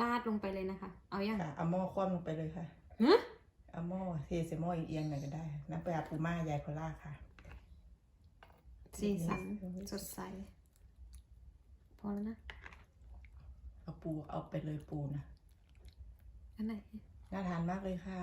ลาดลงไปเลยนะคะ เอาอย่างค่ะเอาหม้อคว่ำลงไปเลยค่ะฮะเอาหม้อเทใส่หม้อเอียงๆหน่อยก็ได้ น้ำปลาปูม่ายายโคล่าค่ะ สีสันสดใส พอแล้วนะ เอาปูเอาไปเลยปูนะ อันไหน น่าทานมากเลยค่ะ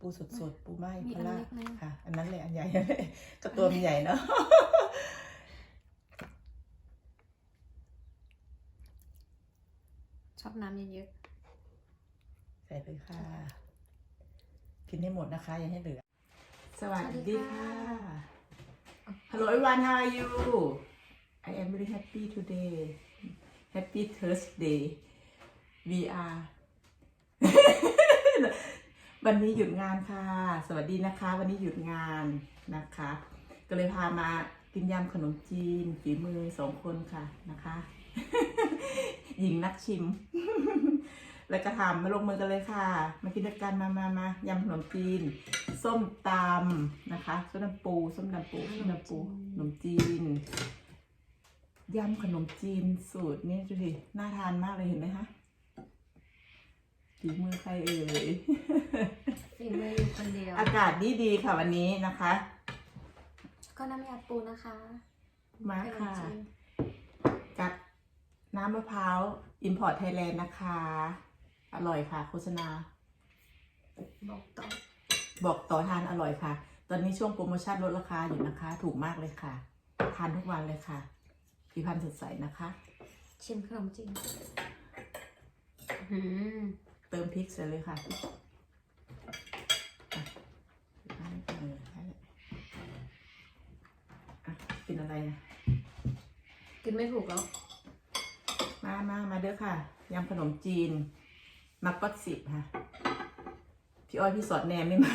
ปูสดๆ ปูม่ายมีโคอันล่าเล็กไหม ค่ะ อันนั้นเลยอันใหญ่ ก็ตัวมันใหญ่เนาะ ชอบน้ำเยอะใส่เลยค่ะ กินให้หมดนะคะ อย่าให้เหลือ สวัสดีค่ะ Hello everyone how are you I am very happy today Happy Thursday we are วันนี้หยุดงานค่ะ สวัสดีนะคะ วันนี้หยุดงานนะคะ ก็เลยพามากินยำขนมจีนฝีมือสองคนค่ะนะคะ หญิงนักชิม แล้วก็ทำมาลงมือกันเลยค่ะ มากินด้วยกันมามามายำขนมจีน ส้มตำนะคะ ส้มตำปู ส้มตำปู ส้มตำปู ขนมจีน ยำขนมจีนสูตรนี่ดูดิ น่าทานมากเลยเห็นไหมคะฝีมือใครเอ่ยๆฝีมืออยู่คนเดียว อากาศดีดีๆค่ะวันนี้นะคะ ก็น้ำยาปูนะคะ มาขนมค่ะจีนกับ น้ำมะพร้าว Import Thailand นะคะ อร่อยค่ะ โฆษณา บอกต่อบอกต่อทานอร่อยค่ะ ตอนนี้ช่วงโปรโมชั่นลดราคาอยู่นะคะ ถูกมากเลยค่ะ ทานทุกวันเลยค่ะพิพันธ์สดใสนะคะ ชิมขนมจีนอืมเติมพริกใส่เลยค่ะอะได้เลยได้เลยอะกินอะไรนะ กินไม่ถูกแล้ว มามามาเด้อค่ะยำขนมจีนมักก็สิบค่ะพี่อ้อยพี่สอดแนมไม่มา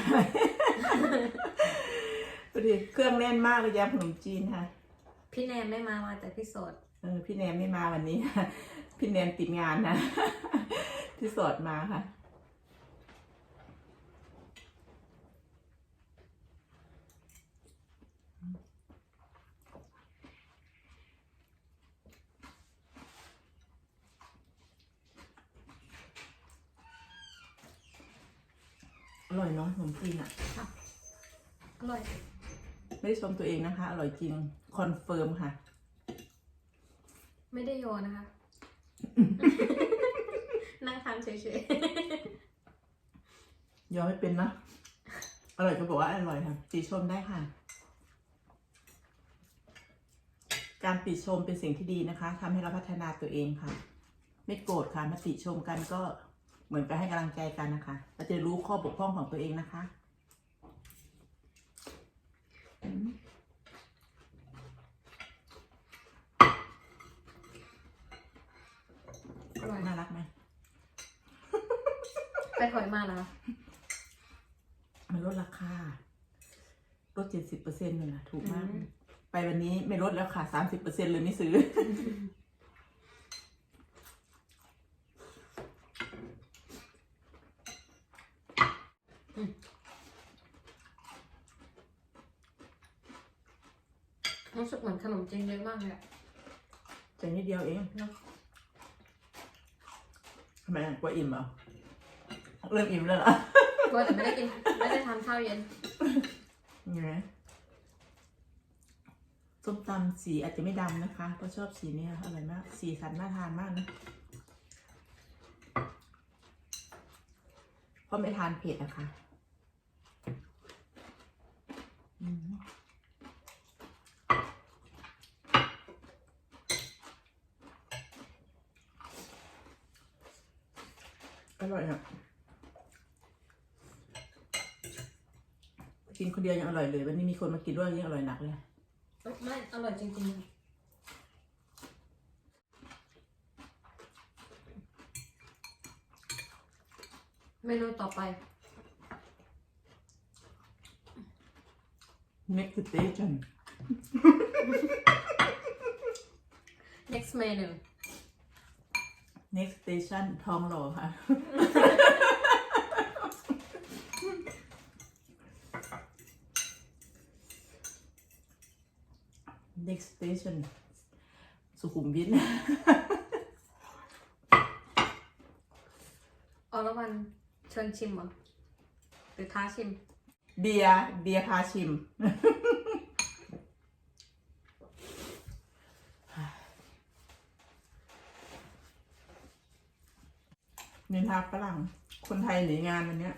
ดูดิเครื่องแน่นมากเลยยำขนมจีนค่ะ พี่แนมไม่มามาแต่พี่โสดเออพี่แนมไม่มาวันนี้ พี่แนมติดงานนะ พี่สอดมาค่ะ ร่อยเนาะขนมจีนอะ อร่อย ไม่ได้ชมตัวเองนะคะ อร่อยจริง คอนเฟิร์มค่ะ ไม่ได้โยนนะคะ นั่งทานเฉยยอมไม่เป็นนะ อร่อยก็บอกว่าอร่อยค่ะติชมได้ค่ะ การติชมเป็นสิ่งที่ดีนะคะทำให้เราพัฒนาตัวเองค่ะ ไม่โกรธค่ะมาติชมกันก็ เหมือนกับให้กำลังใจกันนะคะเราจะรู้ข้อบกพร่องของตัวเองนะคะอืมๆอร่อยน่ารักไหมไปถอยมาแล้วมันลดราคา ลดเจ็ดสิบเปอร์เซ็นต์เลยนะถูกมากอืมไปวันนี้ไม่ลดแล้วค่ะสามสิบเปอร์เซ็นต์เลยไม่ซื้อ รู้สึกเหมือนขนมจีนเยอะมากเลยอะใจนิดเดียวเองเนาะทำไมอะกลัวอิ่มเหรอเริ่มอิ่มแล้วเหรอกลัวแต่ไม่ได้กิน ไม่ได้ทานข้าวเย็น ยังไงส้มตำสีอาจจะไม่ดำนะคะเพราะชอบสีเนี้ยอร่อยมาก สีสันน่าทานมากนะ เพราะไม่ทานเผ็ดนะคะอืมอร่อยอะ กินคนเดียวยัง อร่อยเลยวันนี้มีคนมากินด้วยยิ่งอร่อยหนักเลย ไม่อร่อยจริงๆ เมนูต่อไป next station next menu next station ทองหล่อค่ะ next station สุขุมวิท อรวันเชิญชิมเหรอหรือท้าชิมเบียร์เบียร์พาชิมนินทาฝรั่ง คนไทยหนีงานวันเนี้ย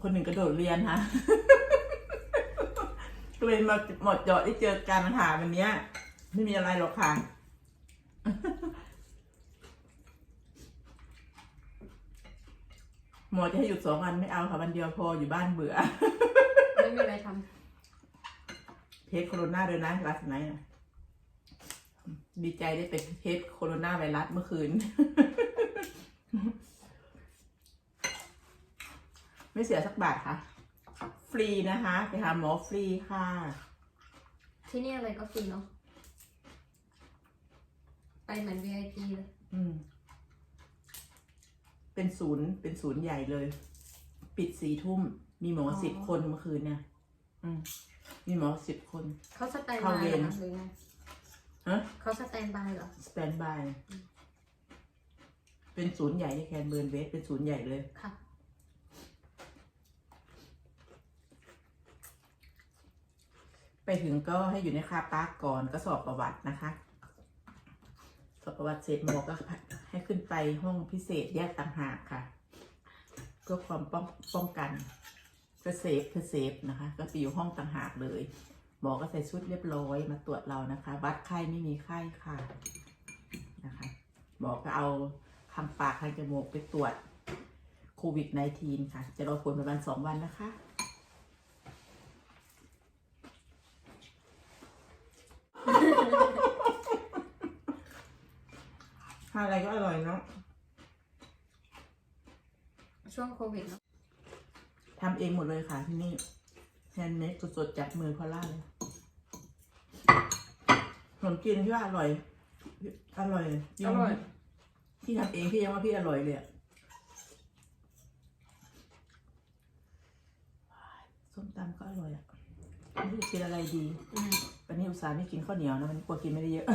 คนหนึ่งกระโดดเรียนฮะ ก็เลยมาหมดเจาะได้เจอกันค่ะวันเนี้ยไม่มีอะไรหรอกค่ะ หมอจะให้หยุดสองวันไม่เอาค่ะวันเดียวพออยู่บ้านเบื่อ ไม่มีอะไรทเทสโคโรนาด้วยนะรัสไนท์นะดีใจได้ไปเทสโคโรนาไวรัสเมื่อคืน ไม่เสียสักบาทค่ะ ฟรีนะคะ ไปหาหมอฟรีค่ะำที่นี่อะไรก็ฟรีเนาะ ไปเหมือน VIP เลยอืม เป็นศูนย์เป็นศูนย์ใหญ่เลย ปิดสี่ทุ่ม มีหมอสิบคนเมื่อคืนเนี่ยอืม มีหมอสิบคน เขาสแตนเข้าบายเวเหรรอคะหรือไงฮะ เขาสแตนบายเหรอ สแตนบาย เป็นศูนย์ใหญ่ในแคนเบิร์นเวสเป็นศูนย์ใหญ่เลย ค่ะ ไปถึงก็ให้อยู่ในคาปาร์กก่อนก็สอบประวัตินะคะ สอบประวัติเสร็จหมอก็ให้ขึ้นไปห้องพิเศษแยกต่างหากค่ะเพื่อความป้องป้องกันเพื่อเซฟเพื่อเซฟนะคะ ก็ไปอยู่ห้องต่างหากเลย หมอก็ใส่ชุดเรียบร้อยมาตรวจเรานะคะ วัดไข้ไม่มีไข้ค่ะนะคะหมอก็เอาทาปากทางจมูกไปตรวจโควิด -19 ค่ะ จะรอผลประมาณสองวันนะคะ ทานอะไรก็อร่อยเนาะช่วงโควิดเนาะทำเองหมดเลยค่ะที่นี่แฮนด์เมดสดๆจากมือพอล่าเลยขนมจีนที่ว่าอร่อย อร่อยจงอร่อย พี่ทำเองพี่ยังว่าพี่อร่อยเลยอะส้มตำก็อร่อยอะไม่รู้จะกินอะไรดี อืม วันนี้อุตส่าห์ไม่กินข้าวเหนียวนะวันนี้กลัวกินไม่ได้เยอะ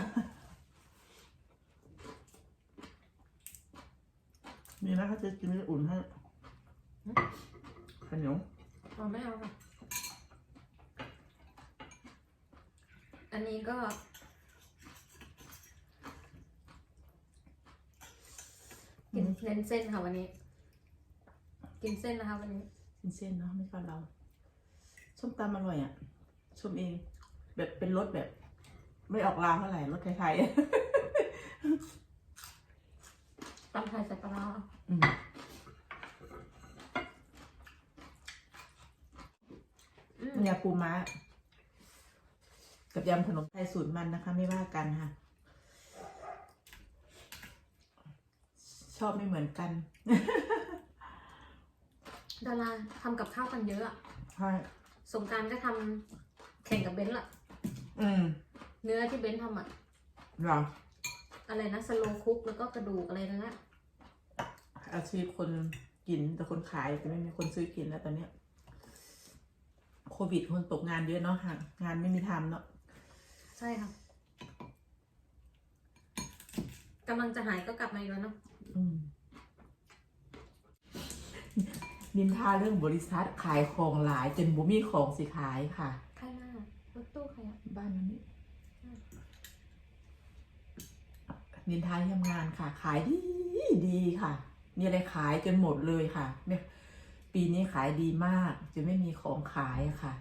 มีนะเขาจะกินไม่ได้อุ่นให้ข้าวเหนียวเราไม่เอาค่ะ อันนี้ก็ กินเน้นเส้นค่ะวันนี้ กินเส้นนะคะวันนี้ กินเส้นเนาะไม่ก็เราส้มตำอร่อยอะชมเอง แบบเป็นรสแบบ ไม่ออกลาวเท่าไหร่รสไทย ตำไทยใส่ปลาร้าๆอืมอืมเนี่ยปูม้า กับยำขนมไทยสูตรมันนะคะ ไม่ว่ากันค่ะ ชอบไม่เหมือนกันดาราทำกับข้าวกันเยอะอะใช่สงกรารก็ทำแข่งกับเบนซ์ละอืมเนื้อที่เบนซ์ทำอะเหรออะไรนะสโลคุกแล้วก็กระดูกอะไรนั่นแหละ อาชีพคนกินแต่คนขายจะไม่มีคนซื้อกินแล้วตอนเนี้ยโควิดคนตกงานเยอะเนาะห่างงานไม่มีทำเนาะใช่ค่ะกำลังจะหายก็กลับมาอีกแล้วเนาะอืมนินทาเรื่องบริษัทขายของหลายจนบุมีของสิขายค่ะใครมารถตู้ใครอะบ้านนี้นินทาที่ทำงานค่ะ ขายดีดีค่ะ มีอะไรขายจนหมดเลยค่ะเนี่ยปีนี้ขายดีมากจนไม่มีของขายอะค่ะ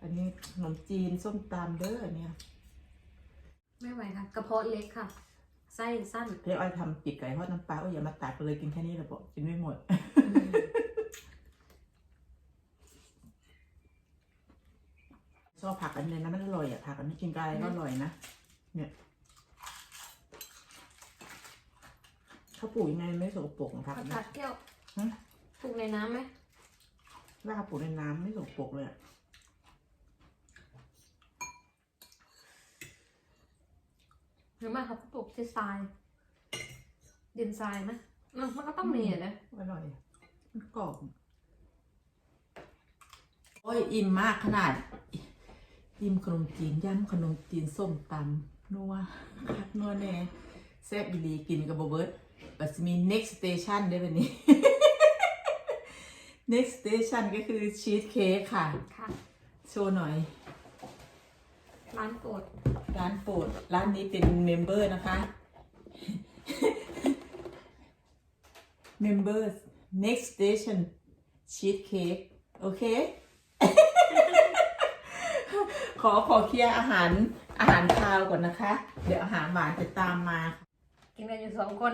อันนี้ขนมจีนส้มตำเด้ออันเนี่ย ไม่ไหวค่ะ กระเพาะเล็กค่ะ ไส้สั้นพี่อ้อยทำปีกไก่ทอดน้ำปลาก็อย่ามาตักเลยกินแค่นี้แหละบอกกินไม่หมด อืมชอบผักอันนี้นะมันอร่อยอะผักอันนี้กินกับอะไรก็อร่อยนะเนี่ยเขาปลูกยังไงไม่สกปรกนะผักผักอันกาเนี่ยดแก้วฮะปลูกในน้ำไหมถ้าเขาปลูกในน้ำไม่สกปรกเลยอะหรือไม่เขาก็ปลูกที่ทรายดินทรายไหมอืมมันก็ต้องมีอะนะอร่อยอะมันกรอบโอ้ยอิ่มมากขนาด ยิ้มขนมจีนย่ำขนมจีนส้มตำนัวคักนัวแน่แซ่บอีหลีกินกับบ่เบิร์ดบัสมี next station ได้แบบนี้ next station ก็คือชีสเค้กค่ะ ค่ะ โชว์หน่อย ร้านโปรดร้านโปรดร้านนี้เป็นเมมเบอร์นะคะ members next station cheesecake โอเค ขอขอเคลียร์อาหารอาหารคาวก่อนนะคะ เดี๋ยวอาหารหวานจะตามมากินกันอยู่สองคน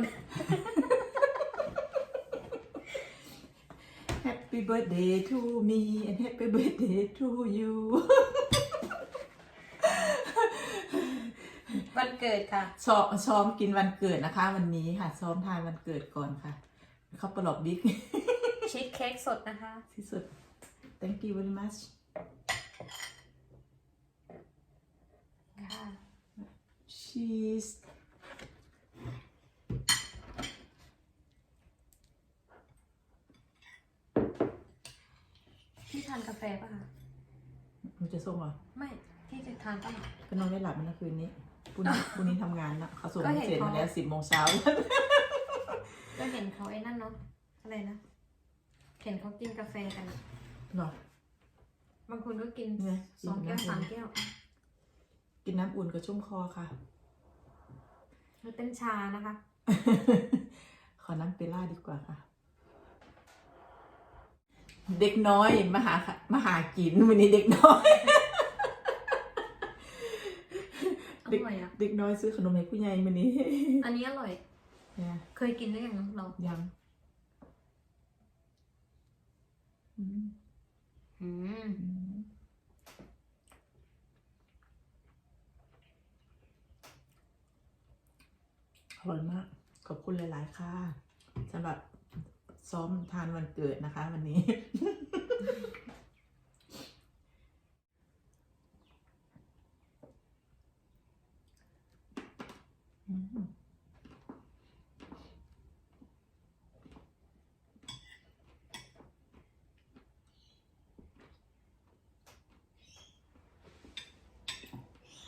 Happy birthday to me and happy birthday to you วันเกิดค่ะ ซ้อมซ้อมกินวันเกิดนะคะ วันนี้ค่ะ ซ้อมทานวันเกิดก่อนค่ะเขาประหลอบบิ๊กชีสเค้กสดนะคะ ที่สุด thank you very much ค่ะ cheese ที่ทานกาแฟป่ะคะมันจะส่งเหรอไม่ที่จะทานป่ะ ก็นอนไม่หลับมันนะคืนนี้พรุ่งนี้พรุ่งนี้ทำงานนะเขาส่งก็เห็นเสร็จมาเขาแล้วสิบโมงเช้า ก็เห็นเขาไอ้นั่นเนาะอะไรนะเห็นเขากินกาแฟกันอะเนาะบางคนก็กินเนี่ยสองแก้วกินสามน้ำอุ่นแก้ว กินน้ำอุ่นกับชุ่มคอค่ะ มันเป็นชานะคะ ขอน้ำเปล่าดีกว่าค่ะ เด็กน้อยมาหามาหากินวันนี้เด็กน้อยอร่อยอะ เด็กน้อยซื้อขนมให้ผู้ใหญ่วันนี้อันนี้อร่อย เนี่ยเคยกินได้ยังเรายังอืมอืม อืมอร่อยมาก ขอบคุณหลาย ๆ ค่ะสำหรับซ้อมทานวันเกิดนะคะ วันนี้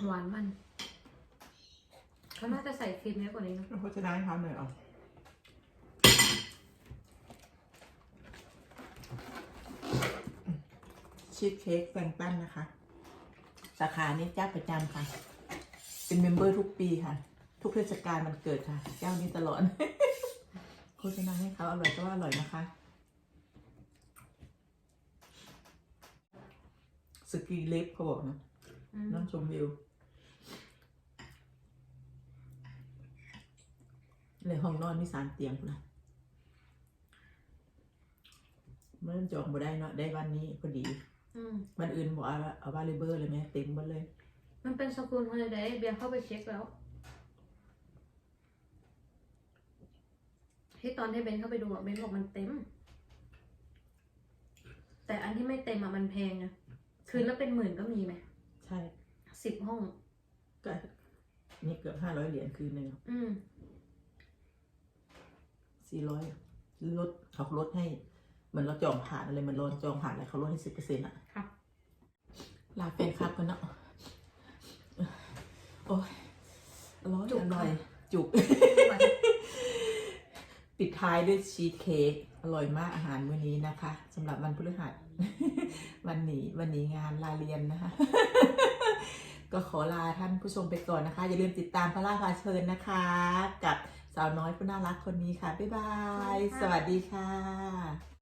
หวานมัน เขาน่าจะใส่ครีมเยอะกว่านี้เนอะโฆษณาให้เขาหน่อยเอะชีสเค้กแฟรงตันนะคะ สาขานี้เจ้าประจำค่ะ เป็นเมมเบอร์ทุกปีค่ะ ทุกเทศกาลมันเกิดค่ะ เจ้านี้ตลอด โฆษณาให้เขาอร่อยก็ว่าอร่อยนะคะสกีเล็บเขาบอกนะอืมน้องชมวิว เลยห้องนอนมีสามเตียงพุ่นนะเมื่อจองบ่ได้เนาะได้วันนี้พอดีอืมวันอื่นบอกเอาเอาบาลิเบอร์เลยไหมเต็มหมดเลย มันเป็นสกุลฮอลิเดย์เบียร์เข้าไปเช็คแล้ว ที่ตอนที่เบนเข้าไปดูอะเบนบอกมันเต็ม แต่อันที่ไม่เต็มอะมันแพงอะคืนละเป็นหมื่นก็มีไหมใช่สิบห้องก็นี่เกือบห้าร้อยเหรียญคืนหนึ่งอืม สี่ร้อยลดเขาลดให้เหมือนเราจองผ่านอะไรเหมันเราจองผ่านอะไรเขาลดให้สิบเปอร์เซ็นต์อะครับลาแฟนคลับกันเนาะโอ้ยอร่อยจุกอร่อยค่ะจุก ปิดท้ายด้วยชีสเค้กอร่อยมากอาหารมื้อนี้นะคะสำหรับวันพฤหัสวันนี้วันนี้งานลาเรียนนะคะ ก็ขอลาท่านผู้ชมไปก่อนนะคะ อย่าลืมติดตามพระราพาเชิญนะคะกับ สาวน้อยผู้น่ารักคนนี้ค่ะ บ๊ายบาย สวัสดีค่ะ